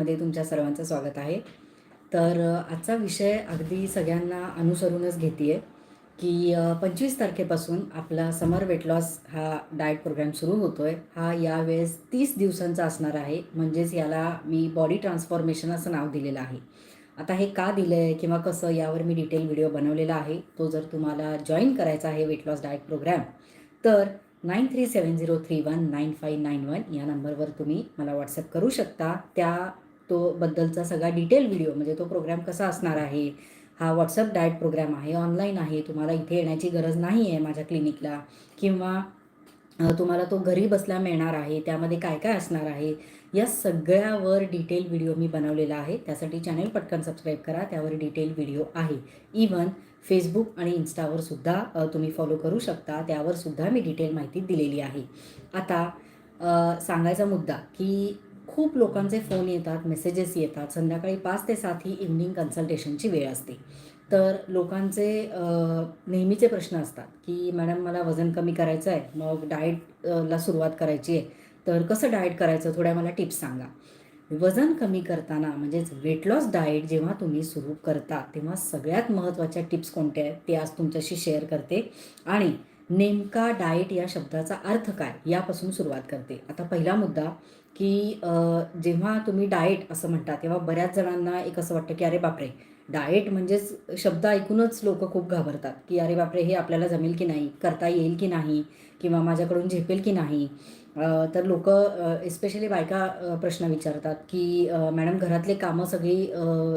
मध्ये तुमच्या सर्वांचं स्वागत आहे. तर आजचा विषय अगदी सगळ्यांना अनुसरूनच घेते की पंचवीस तारखेपासून आपला समर वेट लॉस हा डाएट प्रोग्राम सुरू होतो आहे हा यावेळेस तीस दिवसांचा असणार आहे. म्हणजेच याला मी बॉडी ट्रान्सफॉर्मेशन असं नाव दिलेलं आहे. आता हे का दिलं आहे किंवा कसं यावर मी डिटेल व्हिडिओ बनवलेला आहे तो जर तुम्हाला जॉईन करायचा आहे वेट लॉस डाएट प्रोग्राम तर nine three seven zero three one nine five nine one या नंबरवर तुम्ही मला व्हॉट्सअप करू शकता. त्या तो बद्दलचा सगळा डिटेल व्हिडिओ म्हणजे तो प्रोग्राम कसा असणार आहे हा व्हॉट्सअप डाएट प्रोग्राम आहे ऑनलाईन आहे तुम्हाला इथे येण्याची गरज नाही आहे माझ्या क्लिनिकला किंवा तुम्हाला तो घरी बसल्या मिळणार आहे त्यामध्ये काय काय असणार आहे या सगळ्यावर डिटेल व्हिडिओ मी बनवलेला आहे. त्यासाठी चॅनेल पटकन सबस्क्राईब करा त्यावर डिटेल व्हिडिओ आहे. इवन फेसबुक आणि इन्स्टावर सुद्धा तुम्ही फॉलो करू शकता त्यावर सुद्धा मी डिटेल माहिती दिलेली आहे. आता सांगायचा मुद्दा की खूप लोकांचे फोन येतात मेसेजेस येतात. संध्याकाळी पाच ते सात ही इव्हनिंग कन्सल्टेशनची वेळ असते. तर लोकांचे नेहमीचे प्रश्न असतात की मॅडम मला वजन कमी करायचं आहे मग डाएटला सुरुवात करायची आहे. तर कसं डाएट करायचं? थोड्या मला टिप्स सांगा. वजन कमी करताना म्हणजेच वेट लॉस डाएट जेव्हा तुम्ही सुरू करता तेव्हा सगळ्यात महत्त्वाच्या टिप्स कोणत्या आहेत? ते आज तुमच्याशी शेअर करते. आणि नेमका डाएट या शब्दाचा अर्थ काय? यापासून सुरुवात करते. आता पहिला मुद्दा की जेव्हा तुम्ही डाएट असं म्हणता तेव्हा बऱ्याच जणांना एक असं वाटतं की अरे बापरे डाएट म्हणजेच शब्द ऐकूनच लोक खूप घाबरतात की अरे बापरे हे आपल्याला जमेल की नाही? करता येईल की नाही? किंवा माझ्याकडून झेपेल की नाही? तर लोक एस्पेशली बायका प्रश्न विचारतात की मॅडम घरातले कामं सगळी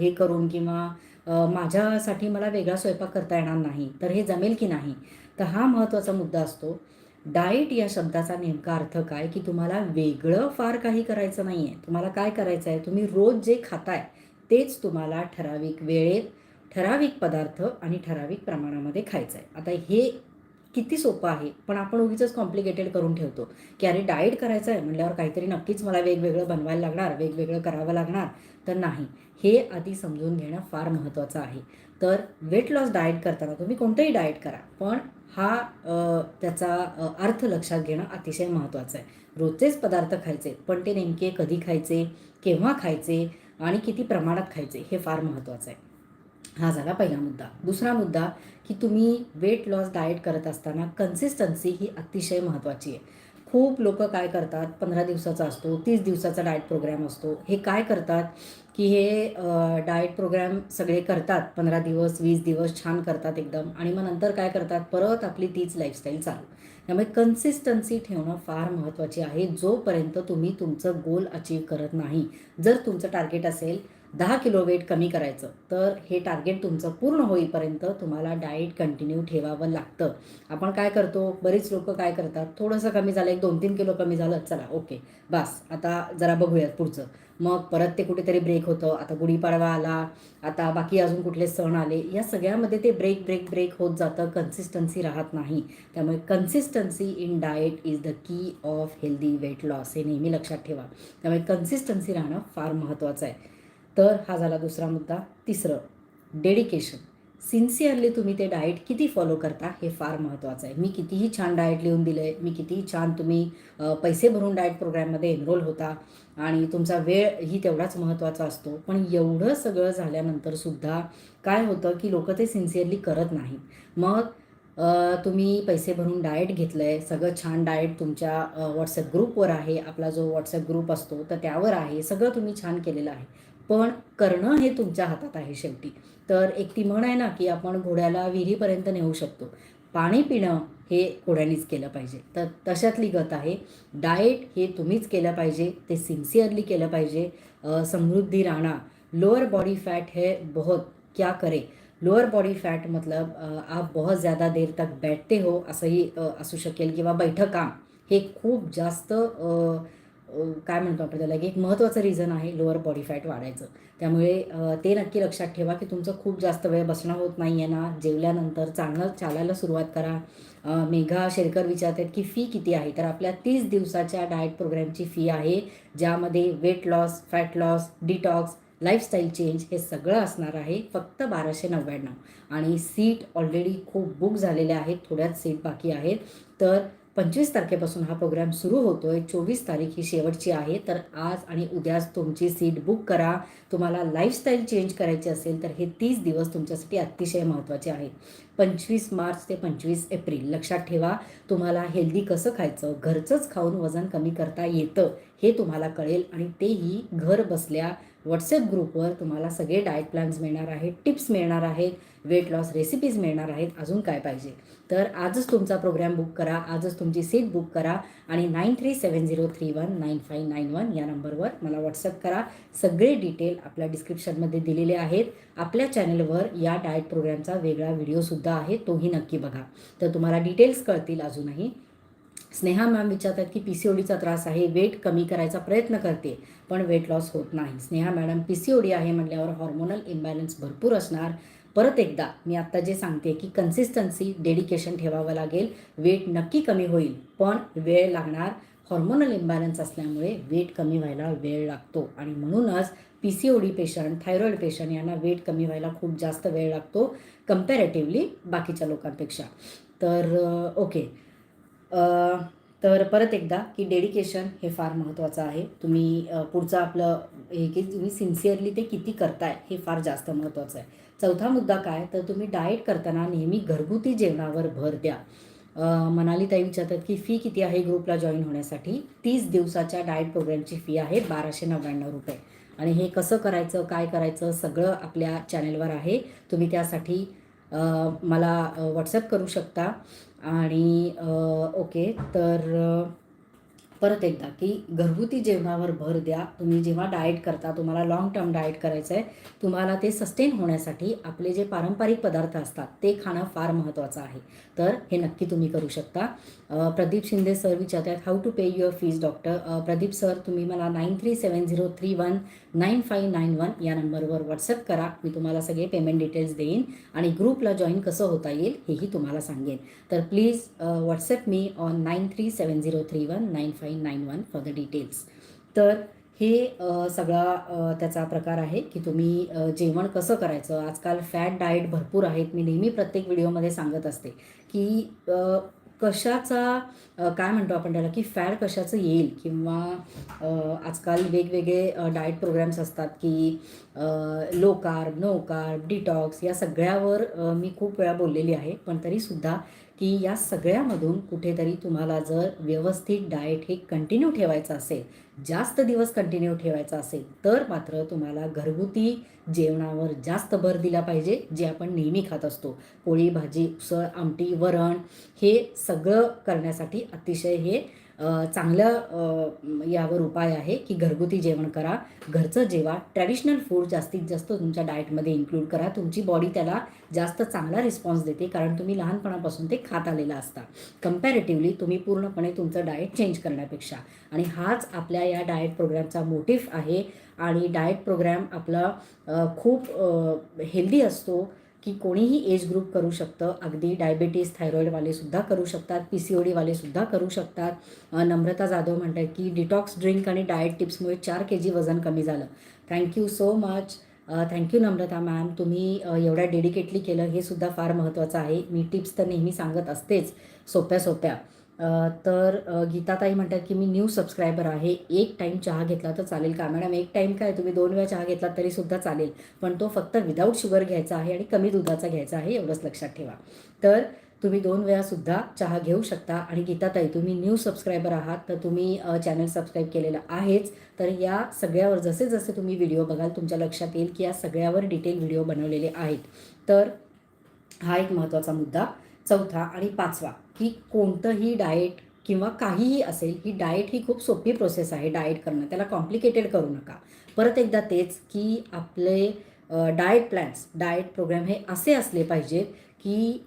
हे करून किंवा माझ्यासाठी मला वेगळा स्वयंपाक करता येणार नाही. तर हे जमेल की नाही? तर हा महत्त्वाचा मुद्दा असतो. डाएट या शब्दाचा नेमका अर्थ काय? की तुम्हाला वेगळं फार काही करायचं नाही आहे तुम्हाला काय करायचं आहे तुम्ही रोज जे खाताय तेच तुम्हाला ठराविक वेळेत ठराविक पदार्थ आणि ठराविक प्रमाणामध्ये खायचं आहे आता हे किती सोपं आहे? पण आपण उगीच कॉम्प्लिकेटेड करून ठेवतो. की अरे डाएट करायचं आहे म्हटल्यावर काहीतरी नक्कीच मला वेगवेगळं बनवायला लागणार वेगवेगळं करावं लागणार. तर नाही. हे आधी समजून घेणं फार महत्त्वाचं आहे. तर वेट लॉस डाएट करताना तुम्ही कोणतंही डाएट करा. पण हा त्याचा अर्थ लक्षात घेणं अतिशय महत्त्वाचं आहे. रोजचेच पदार्थ खायचे पण ते नेमके कधी खायचे केव्हा खायचे आणि किती प्रमाणात खायचे हे फार महत्त्वाचं आहे. हा झाला पहिला मुद्दा. दुसरा मुद्दा की तुम्ही वेट लॉस डाएट करत असताना कन्सिस्टन्सी ही अतिशय महत्त्वाची आहे. खूप लोक काय करतात? पंधरा दिवसाचा असतो तीस दिवसाचा डाएट प्रोग्रॅम असतो. हे काय करतात? की हे डाएट प्रोग्रॅम सगळे करतात. पंधरा दिवस वीस दिवस छान करतात एकदम. आणि मग नंतर काय करतात? परत आपली तीच लाईफस्टाईल चालू. त्यामुळे कन्सिस्टन्सी ठेवणं फार महत्त्वाची आहे जोपर्यंत तुम्ही तुमचं गोल अचीव करत नाही. जर तुमचं टार्गेट असेल दहा किलो वेट कमी करायचं. तर हे टार्गेट तुमचं पूर्ण होईपर्यंत तुम्हाला डाएट कंटिन्यू ठेवावं लागतं. आपण काय करतो? बरीच लोक काय करतात? थोडंसं कमी झालं एक दोन तीन किलो कमी झालं चला ओके बस आता जरा बघूयात पुढचं. मग परत ते कुठेतरी ब्रेक होतं. आता गुढीपाडवा आला आता बाकी अजून कुठले सण आले या सगळ्यामध्ये ते ब्रेक ब्रेक ब्रेक होत जातं. कन्सिस्टन्सी राहत नाही. त्यामुळे consistency in diet is the key of healthy weight loss हे नेहमी लक्षात ठेवा. त्यामुळे कन्सिस्टन्सी राहणं फार महत्त्वाचं आहे. तर हा झाला दुसरा मुद्दा. तिसरं डेडिकेशन सिन्सिअरली तुम्ही ते डाएट किती फॉलो करता हे फार महत्त्वाचं आहे. मी कितीही छान डाएट लिहून दिलं आहे मी कितीही छान तुम्ही पैसे भरून डाएट प्रोग्राममध्ये एनरोल होता आणि तुमचा वेळ ही तेवढाच महत्त्वाचा असतो. पण एवढं सगळं झाल्यानंतरसुद्धा काय होतं की लोक ते सिन्सिअरली करत नाहीत. मग तुम्ही पैसे भरून डाएट घेतलं आहे सगळं छान डाएट तुमच्या व्हॉट्सअप ग्रुपवर आहे आपला जो व्हॉट्सअप ग्रुप असतो तर त्यावर आहे सगळं तुम्ही छान केलेलं आहे. पण करणं हे तुमच्या हातात आहे शेवटी. तर एक ती म्हण आहे ना की आपण घोड्याला विहिरीपर्यंत नेऊ शकतो. पाणी पिणं हे घोड्यानीच केलं पाहिजे. तर तशातली गत आहे. डाएट हे तुम्हीच केलं पाहिजे. ते सिन्सिअरली केलं पाहिजे. Samruddhi Rana lower body fat है बहुत क्या करे? लोअर बॉडी फॅट मतलब आप बहुत ज़्यादा देर तक बैठते हो असंही असू शकेल किंवा बैठं काम हे खूप जास्त काय म्हणतो आपण त्याला की एक महत्त्वाचं रिझन आहे लोअर बॉडी फॅट वाढायचं. त्यामुळे ते नक्की लक्षात ठेवा की तुमचं खूप जास्त वेळ बसणं होत नाही आहे ना. जेवल्यानंतर चांगलं चालायला सुरुवात करा. मेघा शेरकर विचारतात की फी किती आहे? तर आपल्या तीस दिवसाच्या डाएट प्रोग्रॅमची फी आहे ज्यामध्ये weight loss fat loss detox lifestyle change हे सगळं असणार आहे फक्त बाराशे नव्याण्णव आणि सीट ऑलरेडी खूप बुक झालेल्या आहेत थोड्याच सीट बाकी आहेत. तर पंचवीस तारखेपासून हा प्रोग्राम सुरू होतो आहे चोवीस तारीख ही शेवटची आहे. तर आज आणि उद्याच तुमची सीट बुक करा. तुम्हाला लाईफस्टाईल चेंज करायची असेल तर हे तीस दिवस तुमच्यासाठी अतिशय महत्त्वाचे आहेत पंचवीस मार्च ते पंचवीस एप्रिल लक्षात ठेवा. तुम्हाला हेल्दी कसं खायचं घरचंच खाऊन वजन कमी करता येतं हे तुम्हाला कळेल. आणि तेही घर बसल्या व्हॉट्सअप ग्रुपवर तुम्हाला सगळे डाएट प्लॅन्स मिळणार आहेत टिप्स मिळणार आहेत वेट लॉस रेसिपीज मिळणार आहेत. अजून काय पाहिजे? तर आजच तुमचा प्रोग्राम बुक करा आजच तुमची सीट बुक करा आणि nine three seven zero three one nine five nine one या नंबरवर मला व्हॉट्सअप करा. सगळे डिटेल आपल्या डिस्क्रिप्शनमध्ये दिलेले आहेत. आपल्या चॅनलवर या डाएट प्रोग्रामचा वेगळा व्हिडिओसुद्धा आहे तोही नक्की बघा. तर तुम्हाला डिटेल्स कळतील अजूनही. स्नेहा मॅम विचारतात की पी सी ओडीचा त्रास आहे वेट कमी करायचा प्रयत्न करते पण वेट लॉस होत नाही. Sneha madam P C OD आहे म्हटल्यावर हॉर्मोनल इम्बॅलन्स भरपूर असणार. परत एकदा मी आत्ता जे सांगते की कन्सिस्टन्सी डेडिकेशन ठेवावं लागेल. वेट नक्की कमी होईल पण वेळ लागणार. हॉर्मोनल इम्बॅलन्स असल्यामुळे वेट कमी व्हायला वेळ लागतो. आणि म्हणूनच P C O D patient thyroid patient यांना वेट कमी व्हायला खूप जास्त वेळ लागतो कम्पॅरेटिव्हली बाकीच्या लोकांपेक्षा. तर ओके तर परत एकदा की डेडिकेशन हे फार महत्त्वाचं आहे. तुम्ही पुढचं आपलं हे की तुम्ही सिन्सिअरली ते किती करताय हे फार जास्त महत्त्वाचं आहे. चौथा मुद्दा काय? तर तुम्ही डाएट करताना नेहमी घरगुती जेवणावर भर द्या. मनाली ताई विचारतात की फी किती आहे ग्रुपला जॉईन होण्यासाठी? तीस दिवसाच्या डाएट प्रोग्रामची फी आहे बाराशे नव्याण्णव रुपये. आणि हे कसं करायचं काय करायचं सगळं आपल्या चॅनेलवर आहे. तुम्ही त्यासाठी मला व्हॉट्सअप करू शकता. आणि ओके तर परत एकदा की घरगुती जेवणावर भर द्या. तुम्ही जेव्हा डाएट करता तुम्हाला लाँग टर्म डाएट करायचं आहे तुम्हाला ते सस्टेन होण्यासाठी आपले जे पारंपरिक पदार्थ असतात ते खाणं फार महत्त्वाचं आहे. तर हे नक्की तुम्ही करू शकता. प्रदीप शिंदे सर विचारतात how to pay your fees doctor Pradeep sir तुम्ही मला nine three seven zero three one nine five nine one या नंबरवर व्हॉट्सअप करा. मी तुम्हाला सगळे पेमेंट डिटेल्स देईन आणि ग्रुपला जॉईन कसं होता येईल हेही तुम्हाला सांगेन. तर please WhatsApp me on nine three seven zero three one nine five nine one for the details तर हे सगळा त्याचा प्रकार आहे की तुम्ही जेवण कसं करायचं? आजकाल फॅट डाएट भरपूर आहेत. मी नेहमी प्रत्येक व्हिडिओमध्ये सांगत असते की कशाचा काय म्हणतो आपण त्याला की फॅट कशाचं येईल? किंवा आजकाल वेगवेगळे डाएट प्रोग्राम्स असतात की low carb no carb detox या सगळ्यावर मी खूप वेळा बोललेली आहे. पण तरीसुद्धा की या सगळ्यामधून कुठेतरी तुम्हाला जर व्यवस्थित डाएट हे कंटिन्यू ठेवायचं असेल जास्त दिवस कंटिन्यू ठेवायचं असेल तर मात्र तुम्हाला घरगुती जेवणावर जास्त भर दिला पाहिजे जे आपण नेहमी खात असतो. पोळी भाजी उसळ आमटी वरण हे सगळं करण्यासाठी अतिशय हे चांगलं यावर उपाय आहे की घरगुती जेवण करा घरचं जेवा. ट्रॅडिशनल फूड जास्तीत जास्त तुमच्या डाएटमध्ये इन्क्लूड करा. तुमची बॉडी त्याला जास्त चांगला रिस्पॉन्स देते कारण तुम्ही लहानपणापासून ते खात आलेलं असता. कम्पॅरेटिव्हली तुम्ही पूर्णपणे तुमचं डाएट चेंज करण्यापेक्षा. आणि हाच आपल्या या डाएट प्रोग्रामचा मोटिव्ह आहे. आणि डाएट प्रोग्राम आपला खूप हेल्दी असतो. की कोणीही एज ग्रुप करू शकतं. अगदी डायबिटीज थायरॉईडवालेसुद्धा करू शकतात. पी सी ओ डीवालेसुद्धा करू शकतात. नम्रता जाधव म्हणतात की डिटॉक्स ड्रिंक आणि डाएट टिप्समुळे चार के जी वजन कमी झालं. Thank you so much thank you Namrata ma'am तुम्ही एवढ्या डेडिकेटली केलं हे सुद्धा फार महत्त्वाचं आहे. मी टिप्स तर नेहमी सांगत असतेच सोप्या सोप्या. तर गीताताई म्हणतात की मी न्यू सबस्क्रायबर आहे. एक टाईम चहा घेतला तर चालेल का? मॅडम एक टाईम काय? तुम्ही दोन वेळा चहा घेतला तरी सुद्धा चालेल. पण तो फक्त विदाऊट शुगर घ्यायचा आहे आणि कमी दुधाचा घ्यायचा आहे एवढंच लक्षात ठेवा. तर तुम्ही दोन वेळासुद्धा चहा घेऊ शकता. आणि गीताताई तुम्ही न्यू सबस्क्रायबर आहात तर तुम्ही चॅनल सबस्क्राईब केलेलं आहेच. तर या सगळ्यावर जसे जसे तुम्ही व्हिडिओ बघाल तुमच्या लक्षात येईल की या सगळ्यावर डिटेल व्हिडिओ बनवलेले आहेत. तर हा एक महत्त्वाचा मुद्दा. चौथा आणि पाचवा. की कोणतंही डाएट किंवा काहीही असेल ही डाएट ही खूप सोपी प्रोसेस आहे डाएट करणं. त्याला कॉम्प्लिकेटेड करू नका. परत एकदा तेच की आपले डाएट प्लॅन्स डाएट प्रोग्राम हे असे असले पाहिजेत की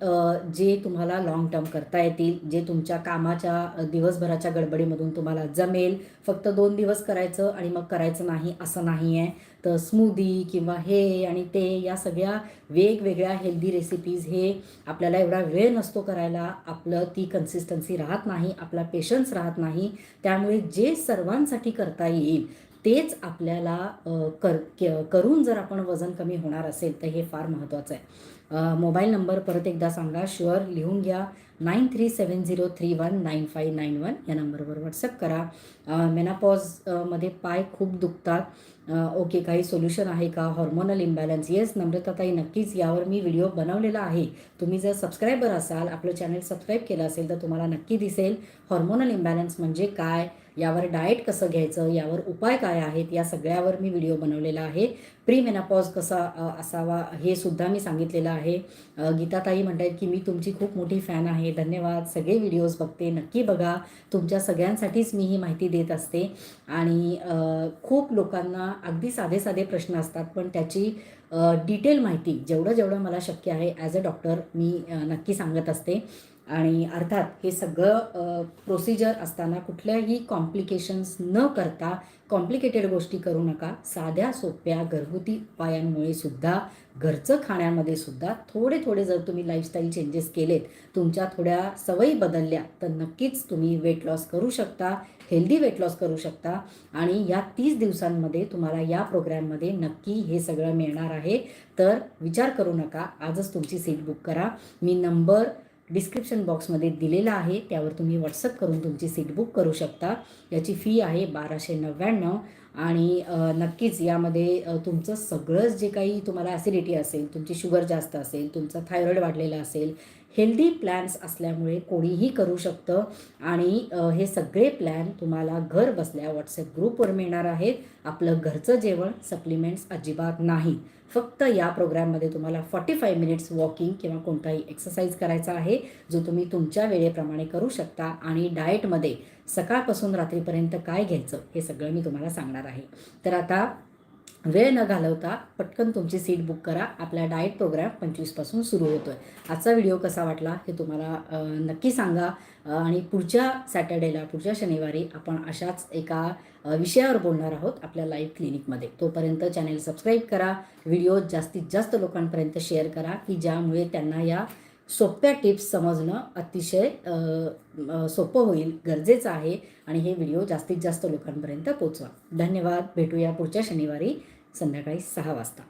जे तुम्हाला लाँग टर्म करता येतील जे तुमच्या कामाच्या दिवसभराच्या गडबडीमधून तुम्हाला जमेल फक्त दोन दिवस करायचं आणि मग करायचं नाही असं नाही आहे तर स्मूदी किंवा हे आणि ते या सगळ्या वेगवेगळ्या हेल्दी रेसिपीज हे आपल्याला एवढा वेळ नसतो करायला. आपलं ती कन्सिस्टन्सी राहत नाही आपला पेशन्स राहत नाही. त्यामुळे जे सर्वांसाठी करता येईल तेच आपल्याला कर के- करून जर आपण वजन कमी होणार असेल तर हे फार महत्त्वाचं आहे. मोबाईल नंबर परत एकदा सांगा. शुअर लिहून घ्या. Nine three seven zero three one nine five nine one या नंबरवर व्हॉट्सअप करा. मेनापॉजमध्ये पाय खूप दुखतात. ओके काही सोल्युशन आहे का? हॉर्मोनल इम्बॅलन्स येस नम्रताताई नक्कीच. यावर मी व्हिडिओ बनवलेला आहे. तुम्ही जर सबस्क्रायबर असाल आपलं चॅनल सबस्क्राईब केलं असेल तर तुम्हाला नक्की दिसेल. हॉर्मोनल इम्बॅलन्स म्हणजे काय? यावर डाएट कसं घ्यायचं यावर उपाय काय आहेत या सगळ्यावर मी व्हिडिओ बनवलेला आहे. प्री मेनापॉज कसा असावा हे सुद्धा मी सांगितलेलं आहे. गीताताई म्हणतात की मी तुमची खूप मोठी फॅन आहे. धन्यवाद. सगळे व्हिडिओज बघते. नक्की बघा. तुमच्या सगळ्यांसाठीच मी ही माहिती देत असते. आणि खूप लोकांना अगदी साधे साधे प्रश्न असतात. पण त्याची डिटेल माहिती जेवढं जेवढं मला शक्य आहे ॲज अ डॉक्टर मी नक्की सांगत असते. आणि अर्थात हे सगळं प्रोसिजर असताना कुठल्याही कॉम्प्लिकेशन्स न करता कॉम्प्लिकेटेड गोष्टी करू नका. साध्या सोप्या घरगुती उपायांमुळे सुद्धा घरचं खाण्यामध्ये सुद्धा थोडे थोडे जर तुम्ही लाईफस्टाईल चेंजेस केलेत तुमच्या थोड्या सवयी बदलल्या तर नक्कीच तुम्ही वेट लॉस करू शकता हेल्दी वेट लॉस करू शकता. आणि या तीस दिवसांमध्ये तुम्हाला या प्रोग्रॅममध्ये नक्की हे सगळं मिळणार आहे. तर विचार करू नका. आजच तुमची सीट बुक करा. मी नंबर डिस्क्रिप्शन बॉक्समध्ये दिलेला आहे. त्यावर तुम्ही व्हॉट्सअप करून तुमची सीट बुक करू शकता. याची फी आहे बाराशे नव्याण्णव आणि नक्कीच यामध्ये तुमचं सगळंच जे काही तुम्हाला ॲसिडिटी असेल तुमची शुगर जास्त असेल तुमचं थायरॉईड वाढलेलं असेल हेल्दी प्लॅन्स असल्यामुळे कोणीही करू शकतं. आणि हे सगळे प्लॅन तुम्हाला घर बसल्या व्हॉट्सअप ग्रुपवर मिळणार आहेत. आपलं घरचं जेवण सप्लिमेंट्स अजिबात नाही. फक्त या प्रोग्राममध्ये तुम्हाला फॉर्टी फाय मिनिट्स वॉकिंग किंवा कोणताही एक्सरसाइज करायचा आहे जो तुम्ही तुमच्या वेळेप्रमाणे करू शकता. आणि डाएटमध्ये सकाळपासून रात्रीपर्यंत काय घ्यायचं हे सगळं मी तुम्हाला सांगणार आहे. तर आता वेळ न घालवता पटकन तुमची सीट बुक करा. आपला डाएट प्रोग्राम पंचवीसपासून सुरू होतो आहे आजचा व्हिडिओ कसा वाटला हे तुम्हाला नक्की सांगा. आणि पुढच्या सॅटर्डेला पुढच्या शनिवारी आपण अशाच एका विषयावर बोलणार आहोत आपल्या लाईव्ह क्लिनिकमध्ये. तोपर्यंत चॅनेल सबस्क्राईब करा. व्हिडिओ जास्तीत जास्त लोकांपर्यंत शेअर करा की ज्यामुळे त्यांना या सोप्या टिप्स समजणं अतिशय सोपं होईल गरजेचं आहे आणि हे व्हिडिओ जास्तीत जास्त लोकांपर्यंत पोचवा. धन्यवाद. भेटूया पुढच्या शनिवारी संध्याकाळी सहा वाजता.